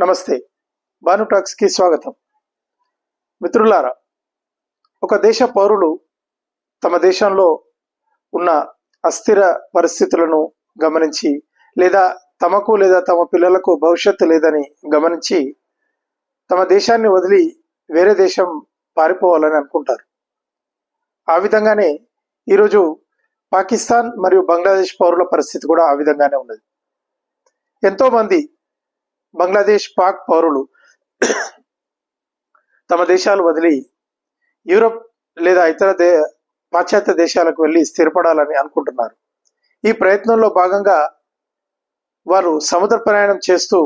నమస్తే. భాను టాక్స్కి స్వాగతం. మిత్రులారా ఒక దేశ పౌరులు తమ దేశంలో ఉన్న అస్థిర పరిస్థితులను గమనించి లేదా తమకు లేదా తమ పిల్లలకు భవిష్యత్తు లేదని గమనించి తమ దేశాన్ని వదిలి వేరే దేశం పారిపోవాలని అనుకుంటారు. ఆ విధంగానే ఈరోజు పాకిస్తాన్ మరియు బంగ్లాదేశ్ పౌరుల పరిస్థితి కూడా ఆ విధంగానే ఉన్నది. ఎంతోమంది బంగ్లాదేశ్ పాక్ పౌరులు తమ దేశాలు వదిలి యూరప్ లేదా ఇతర దే పాశ్చాత్య దేశాలకు వెళ్ళి స్థిరపడాలని అనుకుంటున్నారు. ఈ ప్రయత్నంలో భాగంగా వారు సముద్ర ప్రయాణం చేస్తూ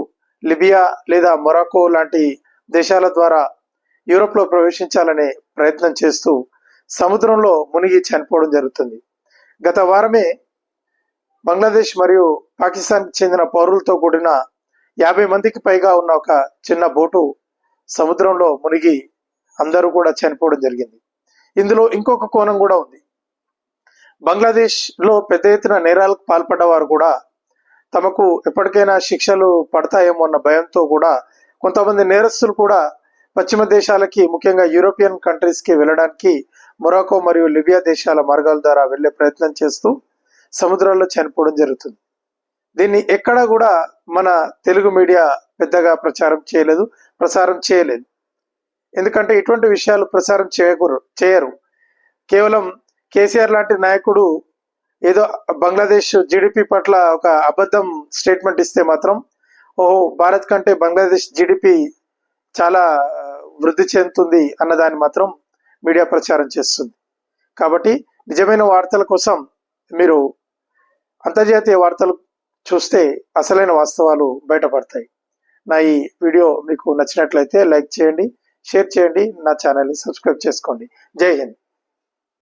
లిబియా లేదా మొరాకో లాంటి దేశాల ద్వారా యూరోప్లో ప్రవేశించాలనే ప్రయత్నం చేస్తూ సముద్రంలో మునిగి చనిపోవడం జరుగుతుంది. గత వారమే బంగ్లాదేశ్ మరియు పాకిస్తాన్కి చెందిన పౌరులతో కూడిన యాభై మందికి పైగా ఉన్న ఒక చిన్న బోటు సముద్రంలో మునిగి అందరూ కూడా చనిపోవడం జరిగింది. ఇందులో ఇంకొక కోణం కూడా ఉంది. బంగ్లాదేశ్లో పెద్ద ఎత్తున నేరాలకు పాల్పడ్డ వారు కూడా తమకు ఎప్పటికైనా శిక్షలు పడతాయేమో అన్న భయంతో కూడా కొంతమంది నేరస్తులు కూడా పశ్చిమ దేశాలకి ముఖ్యంగా యూరోపియన్ కంట్రీస్కి వెళ్ళడానికి మొరాకో మరియు లిబియా దేశాల మార్గాల ద్వారా వెళ్ళే ప్రయత్నం చేస్తూ సముద్రాల్లో చనిపోవడం జరుగుతుంది. దీన్ని ఎక్కడా కూడా మన తెలుగు మీడియా పెద్దగా ప్రచారం చేయలేదు ప్రసారం చేయలేదు. ఎందుకంటే ఇటువంటి విషయాలు ప్రసారం చేయకూరు చేయరు. కేవలం కేసీఆర్ లాంటి నాయకుడు ఏదో బంగ్లాదేశ్ జీడిపి పట్ల ఒక అబద్ధం స్టేట్మెంట్ ఇస్తే మాత్రం ఓహో భారత్ కంటే బంగ్లాదేశ్ జీడిపి చాలా వృద్ధి చెందుతుంది అన్నదాన్ని మాత్రం మీడియా ప్రచారం చేస్తుంది. కాబట్టి నిజమైన వార్తల కోసం మీరు అంతర్జాతీయ వార్తలు చూస్తే అసలైన వాస్తవాలు బయటపడతాయి. నా ఈ వీడియో మీకు నచ్చినట్లయితే లైక్ చేయండి షేర్ చేయండి నా ఛానల్ని సబ్స్క్రైబ్ చేసుకోండి. జై హింద్.